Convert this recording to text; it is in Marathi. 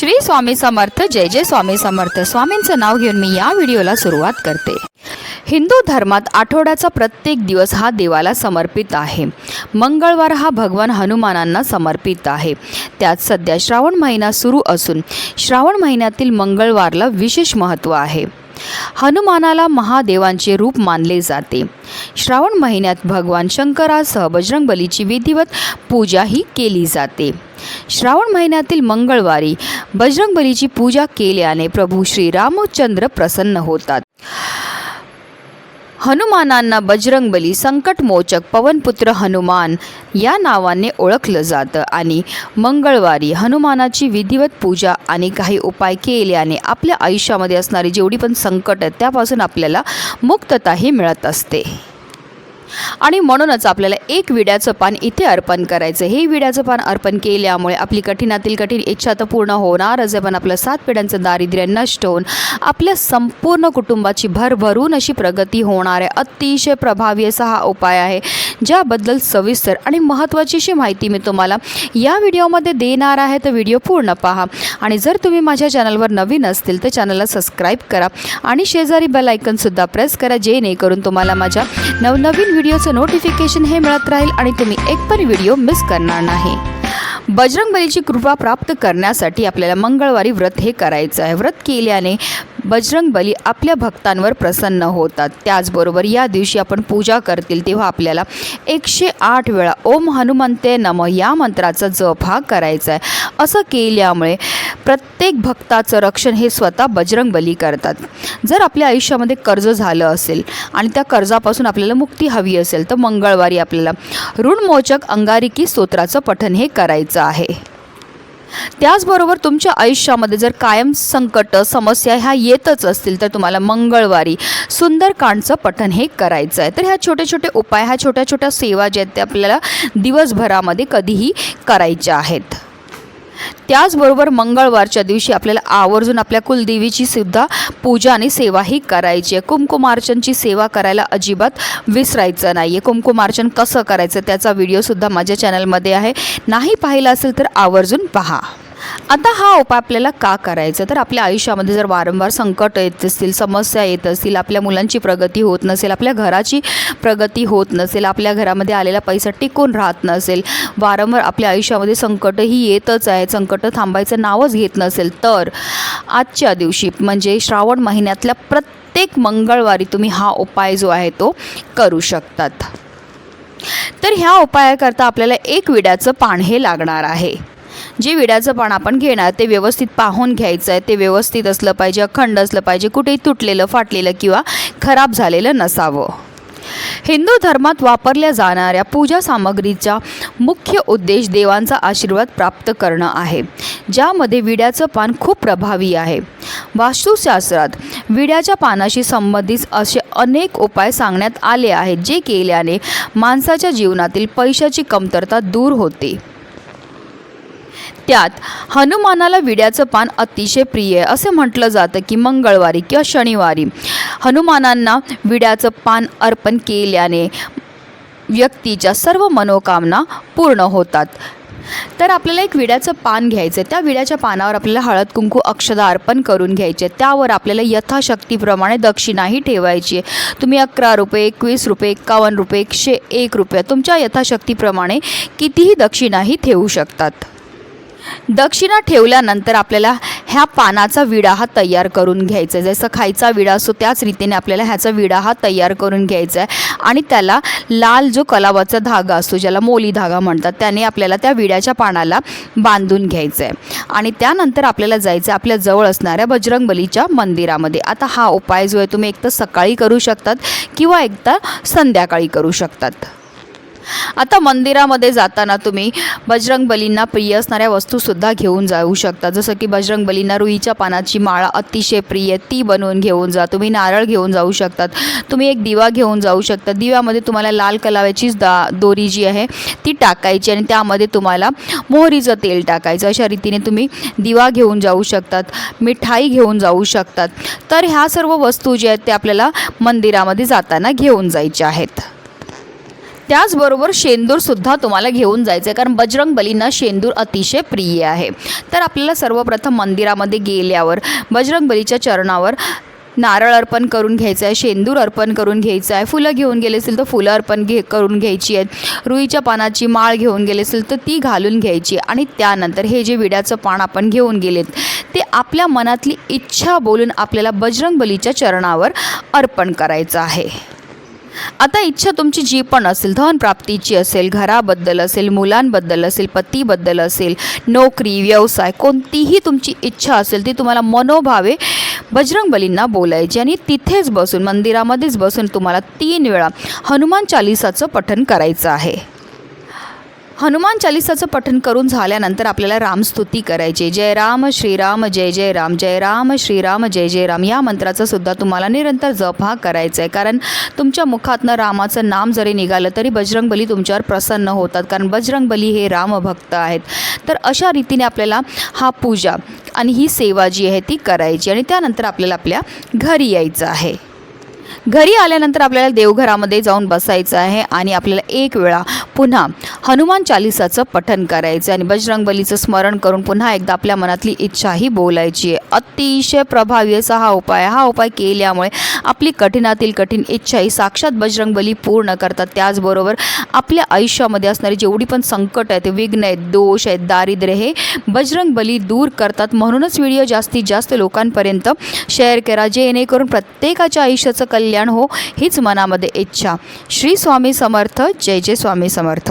श्री स्वामी समर्थ जय जय स्वामी समर्थ. स्वामींचं नाव घेऊन मी या व्हिडिओला सुरुवात करते. हिंदू धर्मात आठवड्याचा प्रत्येक दिवस हा देवाला समर्पित आहे. मंगळवार हा भगवान हनुमानांना समर्पित आहे. त्यात सध्या श्रावण महिना सुरू असून श्रावण महिन्यातील मंगळवारला विशेष महत्त्व आहे. हनुमानाला महादेवांचे रूप मानले जाते. श्रावण महिन्यात भगवान शंकरासह बजरंगबलीची विधिवत पूजाही केली जाते. श्रावण महिन्यातील मंगळवारी बजरंगबलीची पूजा केल्याने प्रभू श्री रामचंद्र प्रसन्न होतात. हनुमानांना बजरंगबली संकटमोचक पवनपुत्र हनुमान या नावाने ओळखलं जातं. आणि मंगळवारी हनुमानाची विधिवत पूजा आणि काही उपाय केल्याने आपल्या आयुष्यामध्ये असणारी जेवढी पण संकट आहेत त्यापासून आपल्याला मुक्तताही मिळत असते. आणि म्हणूनच आपल्याला एक विड्याचं पान इथे अर्पण करायचं हे विड्याचं पान अर्पण केल्यामुळे आपली कठीणातील कठीण इच्छा तर पूर्ण होणारच आहे पण आपलं सात पिढ्यांचं दारिद्र्य नष्ट होऊन आपल्या संपूर्ण कुटुंबाची भरभरून अशी प्रगती होणार आहे. अतिशय प्रभावी असा हा उपाय आहे. ज्याबद्दल सविस्तर आणि महत्त्वाची अशी माहिती मी तुम्हाला या व्हिडिओमध्ये देणार आहे. तर व्हिडिओ पूर्ण पहा. आणि जर तुम्ही माझ्या चॅनलवर नवीन असतील तर चॅनलला सबस्क्राईब करा आणि शेजारी बेल आयकनसुद्धा प्रेस करा जेणेकरून तुम्हाला माझ्या नवनवीन व्हिडिओचं नोटिफिकेशन हे मिळत राहील आणि तुम्ही एक पण व्हिडिओ मिस करणार नाही. बजरंगबलीची कृपा प्राप्त करण्यासाठी आपल्याला मंगळवारी व्रत हे करायचं आहे. व्रत केल्याने बजरंगबली आपल्या भक्तांवर प्रसन्न होतात. त्याचबरोबर या दिवशी आपण पूजा करतील तेव्हा आपल्याला एकशे आठ वेळा ओम हनुमंते नम या मंत्राचा जप हा करायचा आहे. असं केल्यामुळे प्रत्येक भक्ताचं रक्षण हे स्वतः बजरंगबली करतात. जर आपल्या आयुष्यामध्ये कर्ज झालं असेल आणि त्या कर्जापासून आपल्याला मुक्ती हवी असेल तर मंगळवारी आपल्याला ऋणमोचक अंगारिकी स्तोत्राचं पठण हे करायचं आहे. त्याचबरोबर तुमच्या आयुष्यामध्ये जर कायम संकट समस्या ह्या येतच असतील तर तुम्हाला मंगळवारी सुंदरकांडचं पठण हे करायचं आहे. तर ह्या छोटे छोटे उपाय ह्या छोट्या छोट्या सेवा ज्या आहेत त्या आपल्याला दिवसभरामध्ये कधीही करायच्या आहेत. त्याचबरोबर मंगळवारच्या दिवशी आपल्याला आवर्जून आपल्या कुलदेवीची सुद्धा पूजा आणि सेवाही करायची आहे. कुमकुमार्चनची सेवा करायला अजिबात विसरायचं नाही आहे कुमकुमार्चन कसं करायचं त्याचा व्हिडिओसुद्धा माझ्या चॅनलमध्ये आहे. नाही पाहिला असेल तर आवर्जून पहा. आता हा उपाय आपल्याला का करायचा? तर आपल्या आयुष्यामध्ये जर वारंवार संकट येत असतील समस्या येत असतील आपल्या मुलांची प्रगती होत नसेल आपल्या घराची प्रगती होत नसेल आपल्या घरामध्ये आलेला पैसा टिकून राहत नसेल वारंवार आपल्या आयुष्यामध्ये संकटही येतच आहे संकट थांबायचं नावच घेत नसेल तर आजच्या दिवशी म्हणजे श्रावण महिन्यातल्या प्रत्येक मंगळवारी तुम्ही हा उपाय जो आहे तो करू शकतात. तर ह्या उपायाकरता आपल्याला एक विड्याचं पान हे लागणार आहे. जे विड्याचं पान आपण घेणार ते व्यवस्थित पाहून घ्यायचं आहे. ते व्यवस्थित असलं पाहिजे अखंड असलं पाहिजे कुठेही तुटलेलं फाटलेलं किंवा खराब झालेलं नसावं. हिंदू धर्मात वापरल्या जाणाऱ्या पूजा सामग्रीचा मुख्य उद्देश देवांचा आशीर्वाद प्राप्त करणं आहे. ज्यामध्ये विड्याचं पान खूप प्रभावी आहे. वास्तुशास्त्रात विड्याच्या पानाशी संबंधित असे अनेक उपाय सांगण्यात आले आहेत जे केल्याने माणसाच्या जीवनातील पैशाची कमतरता दूर होते. त्यात हनुमानाला विड्याचं पान अतिशय प्रिय आहे. असे म्हटलं जातं की मंगळवारी किंवा शनिवारी. हनुमानांना विड्याचं पान अर्पण केल्याने व्यक्तीच्या सर्व मनोकामना पूर्ण होतात. तर आपल्याला एक विड्याचं पान घ्यायचं आहे त्या विड्याच्या पानावर आपल्याला हळद कुंकू अक्षदा अर्पण करून घ्यायचे. त्यावर आपल्याला यथाशक्तीप्रमाणे दक्षिणाही ठेवायची आहे. तुम्ही अकरा रुपये एकवीस रुपये एक्कावन्न रुपये एकशे एक रुपये तुमच्या यथाशक्तीप्रमाणे कितीही दक्षिणाही ठेवू शकतात. दक्षिणा ठेवल्यानंतर आपल्याला ह्या पानाचा विडा हा तयार करून घ्यायचा आहे. जसं खायचा विडा असतो त्याच रीतीने आपल्याला ह्याचा विडा हा तयार करून घ्यायचा आहे. आणि त्याला लाल जो कलावाचा धागा असतो ज्याला मोली धागा म्हणतात त्याने आपल्याला त्या विड्याच्या पानाला बांधून घ्यायचं आहे. आणि त्यानंतर आपल्याला जायचं आहे आपल्या जवळ असणाऱ्या बजरंगबलीच्या मंदिरामध्ये. आता हा उपाय जो आहे तुम्ही एकतर सकाळी करू शकतात किंवा एकतर संध्याकाळी करू शकतात. आता मंदिरामध्ये जाताना तुम्ही बजरंग बलींना प्रिय असणाऱ्या वस्तूसुद्धा घेऊन जाऊ शकता. जसं की बजरंग बलींना रुईच्या पानाची माळा अतिशय प्रिय ती बनवून घेऊन जा. तुम्ही नारळ घेऊन जाऊ शकतात. तुम्ही एक दिवा घेऊन जाऊ शकता. दिव्यामध्ये तुम्हाला लाल कलाव्याचीच दा दोरी जी आहे ती टाकायची आणि त्यामध्ये तुम्हाला मोहरीचं तेल टाकायचं. अशा रीतीने तुम्ही दिवा घेऊन जाऊ शकतात मिठाई घेऊन जाऊ शकतात. तर ह्या सर्व वस्तू ज्या आहेत त्या आपल्याला मंदिरामध्ये जाताना घेऊन जायच्या आहेत. त्याचबरोबर शेंदूरसुद्धा तुम्हाला घेऊन जायचं आहे कारण बजरंग बलींना शेंदूर अतिशय प्रिय आहे. तर आपल्याला सर्वप्रथम मंदिरामध्ये गेल्यावर बजरंग बलीच्या चरणावर नारळ अर्पण करून घ्यायचं आहे शेंदूर अर्पण करून घ्यायचं आहे फुलं घेऊन गेले असेल तर फुलं अर्पण घे करून घ्यायची आहेत. रुईच्या पानाची माळ घेऊन गेले असेल तर ती घालून घ्यायची आणि त्यानंतर हे जे विड्याचं पान आपण घेऊन गेलेत ते आपल्या मनातली इच्छा बोलून आपल्याला बजरंग बलीच्या चरणावर अर्पण करायचं आहे. आता इच्छा तुमची जी पण असेल धन प्राप्तीची असेल घराबद्दल असेल मुलांबद्दल असेल पतीबद्दल असेल नोकरी व्यवसाय कोणतीही तुमची इच्छा असेल ती तुम्हाला मनोभावे बजरंग बलींना बोलायची आणि तिथेच बसून मंदिरामध्येच बसून तुम्हाला तीन वेळा हनुमान चालिसाचं पठण करायचं आहे. हनुमान चालिसाचं पठण करून झाल्यानंतर आपल्याला रामस्तुती करायची. जय राम श्रीराम जय जय राम जय राम श्रीराम जय जय राम. या मंत्राचा सुद्धा तुम्हाला निरंतर जप हा करायचा आहे कारण तुमच्या मुखातनं रामाचं नाम जरी निघालं तरी बजरंगबली तुमच्यावर प्रसन्न होतात. कारण बजरंगबली हे रामभक्त आहेत. तर अशा रीतीने आपल्याला हा पूजा आणि ही सेवा जी आहे ती करायची आणि त्यानंतर आपल्याला आपल्या घरी यायचं आहे. घरी आल्यानंतर आपल्याला देवघरामध्ये जाऊन बसायचं आहे आणि आपल्याला एक वेळा पुन्हा हनुमान चालिसाचं पठण करायचं आणि बजरंगबलीचं स्मरण करून पुन्हा एकदा आपल्या मनातली इच्छाही बोलायची आहे. अतिशय प्रभावी असा हा उपाय हा उपाय केल्यामुळे आपली कठीणातील कठीण इच्छाही साक्षात बजरंगबली पूर्ण करतात. त्याचबरोबर आपल्या आयुष्यामध्ये असणारी जेवढी पण संकट आहेत विघ्न आहेत दोष आहेत दारिद्र्य हे बजरंगबली दूर करतात. म्हणूनच व्हिडिओ जास्तीत जास्त लोकांपर्यंत शेअर करा. जेणेकरून प्रत्येकाच्या आयुष्याचं कल्याण हो हीच मनामध्ये इच्छा. श्री स्वामी समर्थ. जय जय स्वामी समर्थ